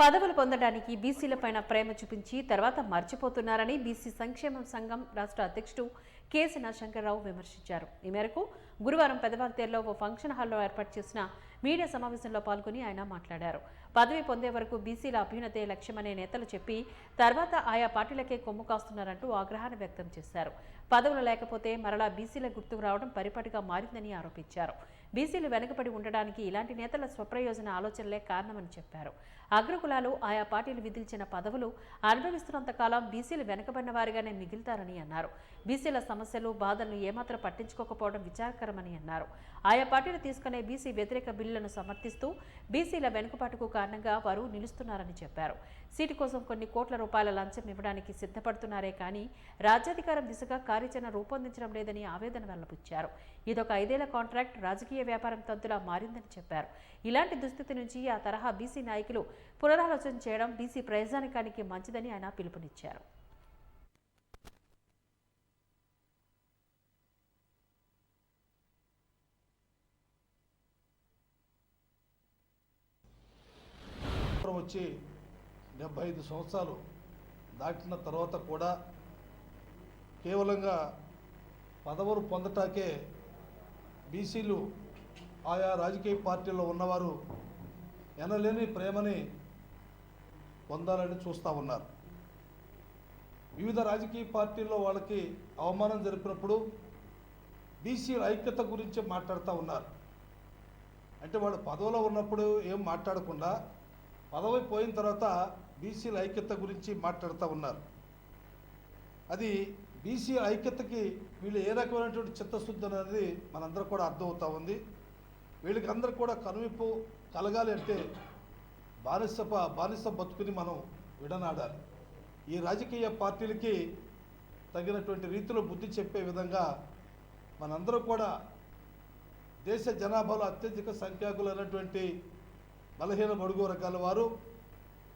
పదవులు పొందడానికి బీసీలపైన ప్రేమ చూపించి తర్వాత మర్చిపోతున్నారని బీసీ సంక్షేమ సంఘం రాష్ట్ర అధ్యక్షుడు కేసీ శంకర్రావు విమర్శించారు. ఈ మేరకు గురువారం పెదవారితేరులో ఓ ఫంక్షన్ హాల్లో ఏర్పాటు చేసిన మీడియా సమావేశంలో పాల్గొని ఆయన మాట్లాడారు. పదవి పొందే వరకు బీసీల అభ్యున్నతే లక్ష్యమనే నేతలు చెప్పి తర్వాత ఆయా పార్టీలకే కొమ్ము కాస్తున్నారంటూ ఆగ్రహాన్ని వ్యక్తం చేశారు. పదవులు లేకపోతే మరలా బీసీల గుర్తుకు రావడం పరిపాటిగా మారిందని ఆరోపించారు. బీసీలు వెనుకబడి ఉండడానికి ఇలాంటి నేతల స్వప్రయోజన ఆలోచనలే కారణమని చెప్పారు. అగ్రకులాలు ఆయా పార్టీలు విధించిన పదవులు అనుభవిస్తున్నంత కాలం బీసీలు వెనుకబడిన వారిగానే మిగులుతారని అన్నారు. బీసీల సమస్యలు బాధలను ఏమాత్రం పట్టించుకోకపోవడం విచారకరమని అన్నారు. ఆయా పార్టీలు తీసుకునే బీసీ వ్యతిరేక బిల్లు బిల్లులను సమర్థిస్తూ బీసీల వెనుకబాటుకు కారణంగా వారు నిలుస్తున్నారని చెప్పారు. సీటు కోసం కొన్ని కోట్ల రూపాయల లంచం ఇవ్వడానికి సిద్ధపడుతున్నారే కానీ రాజ్యాధికారం దిశగా కార్యాచరణ రూపొందించడం లేదని ఆవేదన వెల్లబుచ్చారు. ఇదొక ఐదేళ్ళ కాంట్రాక్ట్ రాజకీయ వ్యాపారం తంతులా మారిందని చెప్పారు. ఇలాంటి దుస్థితి నుంచి ఆ తరహా బీసీ నాయకులు పునరాలోచన చేయడం బీసీ ప్రయోజనకానికి మంచిదని ఆయన పిలుపునిచ్చారు. వచ్చి డెబ్బై ఐదు సంవత్సరాలు దాటిన తర్వాత కూడా కేవలంగా పదవులు పొందటాకే బీసీలు ఆయా రాజకీయ పార్టీల్లో ఉన్నవారు ఎనలేని ప్రేమని పొందాలని చూస్తూ ఉన్నారు. వివిధ రాజకీయ పార్టీల్లో వాళ్ళకి అవమానం జరిపినప్పుడు బీసీల ఐక్యత గురించి మాట్లాడుతూ ఉన్నారు. అంటే వాళ్ళు పదవిలో ఉన్నప్పుడు ఏం మాట్లాడకుండా పదవి పోయిన తర్వాత బీసీల ఐక్యత గురించి మాట్లాడుతూ ఉన్నారు. అది బీసీ ఐక్యతకి వీళ్ళు ఏ రకమైనటువంటి చిత్తశుద్ధి అనేది మనందరూ కూడా అర్థమవుతూ ఉంది. వీళ్ళకి అందరూ కూడా కనువిప్పు కలగాలి అంటే బానిస బానిస బతుకుని మనం విడనాడాలి. ఈ రాజకీయ పార్టీలకి తగినటువంటి రీతిలో బుద్ధి చెప్పే విధంగా మనందరూ కూడా దేశ జనాభాలో అత్యధిక సంఖ్యాకులైనటువంటి బలహీన బడుగు వర్గాల వారు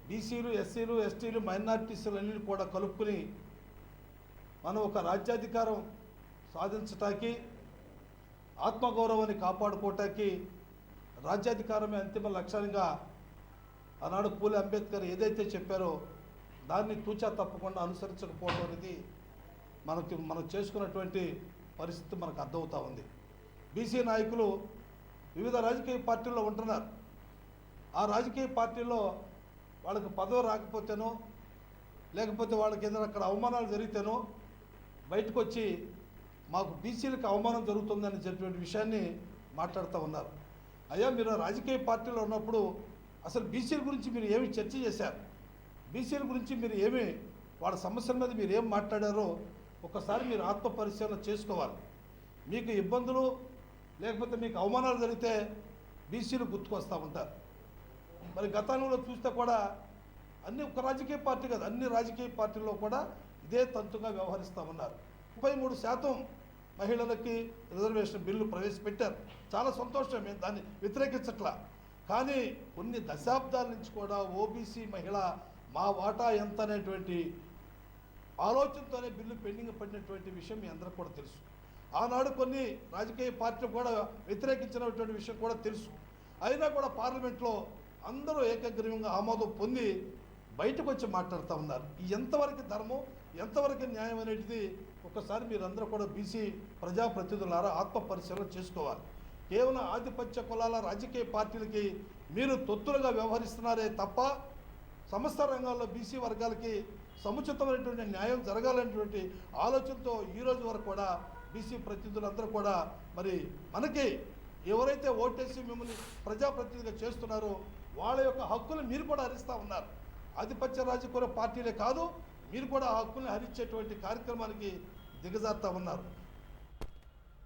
బీసీలు ఎస్సీలు ఎస్టీలు మైనార్టీస్లు కూడా కలుపుకుని మనం ఒక రాజ్యాధికారం సాధించటానికి ఆత్మగౌరవాన్ని కాపాడుకోవటానికి రాజ్యాధికారమే అంతిమ లక్ష్యంగా ఆనాడు పూలే అంబేద్కర్ ఏదైతే చెప్పారో దాన్ని తూచా తప్పకుండా అనుసరించకపోవడం అనేది మనకి మనం చేసుకున్నటువంటి పరిస్థితి మనకు అర్థమవుతూ ఉంది. బీసీ నాయకులు వివిధ రాజకీయ పార్టీల్లో ఉంటున్నారు. ఆ రాజకీయ పార్టీలో వాళ్ళకి పదవి రాకపోతేనో లేకపోతే వాళ్ళకి ఏదైనా అక్కడ అవమానాలు జరిగితేనో బయటకు వచ్చి మాకు బీసీలకు అవమానం జరుగుతుందని చెప్పినటువంటి విషయాన్ని మాట్లాడుతూ ఉన్నారు. అయ్యా మీరు రాజకీయ పార్టీలో ఉన్నప్పుడు అసలు బీసీల గురించి మీరు ఏమి చర్చ చేశారు? బీసీల గురించి మీరు ఏమి వాళ్ళ సమస్యల మీద మీరు ఏం మాట్లాడారో ఒకసారి మీరు ఆత్మ పరిశీలన చేసుకోవాలి. మీకు ఇబ్బందులు లేకపోతే మీకు అవమానాలు జరిగితే బీసీలు గుర్తుకొస్తూ ఉంటారు. మరి గతంలో చూస్తే కూడా అన్ని ఒక రాజకీయ పార్టీ కాదు అన్ని రాజకీయ పార్టీల్లో కూడా ఇదే తంతుగా వ్యవహరిస్తూ ఉన్నారు ముప్పై మూడు శాతం మహిళలకి రిజర్వేషన్ బిల్లు ప్రవేశపెట్టారు. చాలా సంతోషం మేము దాన్ని వ్యతిరేకించట్లా. కానీ కొన్ని దశాబ్దాల నుంచి కూడా ఓబీసీ మహిళ మా వాటా ఎంత అనేటువంటి ఆలోచనతోనే బిల్లు పెండింగ్ పడినటువంటి విషయం మీ అందరికి కూడా తెలుసు. ఆనాడు కొన్ని రాజకీయ పార్టీలు కూడా వ్యతిరేకించినటువంటి విషయం కూడా తెలుసు. అయినా కూడా పార్లమెంట్లో అందరూ ఏకగ్రీవంగా ఆమోదం పొంది బయటకు వచ్చి మాట్లాడుతూ ఉన్నారు. ఎంతవరకు ధర్మం ఎంతవరకు న్యాయం అనేటిది ఒకసారి మీరందరూ కూడా బీసీ ప్రజాప్రతినిధులారా ఆత్మ పరిశీలన చేసుకోవాలి. కేవలం ఆధిపత్య కులాల రాజకీయ పార్టీలకి మీరు తొత్తులుగా వ్యవహరిస్తున్నారే తప్ప సమస్త రంగాల్లో బీసీ వర్గాలకి సముచితమైనటువంటి న్యాయం జరగాలనేటువంటి ఆలోచనతో ఈరోజు వరకు కూడా బీసీ ప్రతినిధులందరూ కూడా మరి మనకి ఎవరైతే ఓటేసి మిమ్మల్ని ప్రజాప్రతినిధిగా చేస్తున్నారో వాళ్ళ యొక్క హక్కులు మీరు కూడా హరిస్తూ ఉన్నారు. ఆధిపత్య రాజకీయ పార్టీలే కాదు మీరు కూడా ఆ హక్కుల్ని హరించేటువంటి కార్యక్రమానికి దిగజారుతా ఉన్నారు.